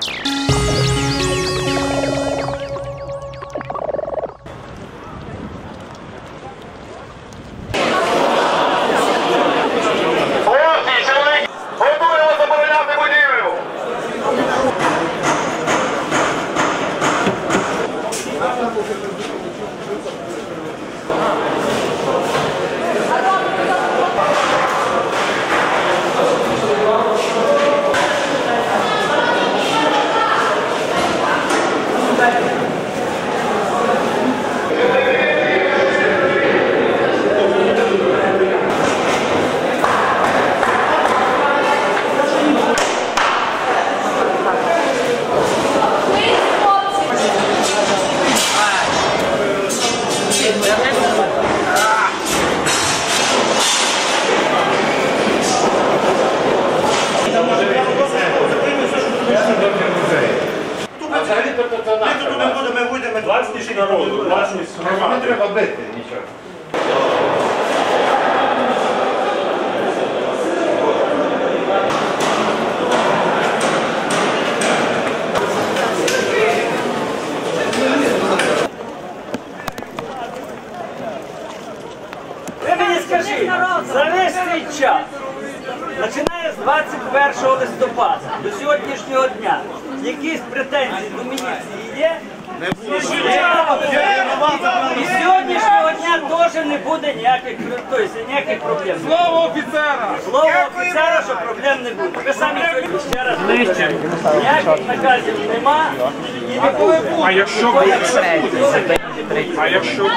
Música Власність народу, власність. Не треба бити нічого. Ви мені скажіть, за весь цей час, починає з 21 листопада до сьогоднішнього дня, якісь претензії до міліції є? І з сьогоднішнього дня теж не буде ніяких, тобто, ніяких проблем. Слово офіцера! Слово офіцера, що проблем не буде. Ви самі сьогодні ще раз нижче. Ніяких наказів нема. І не буде. А якщо наказів. А якщо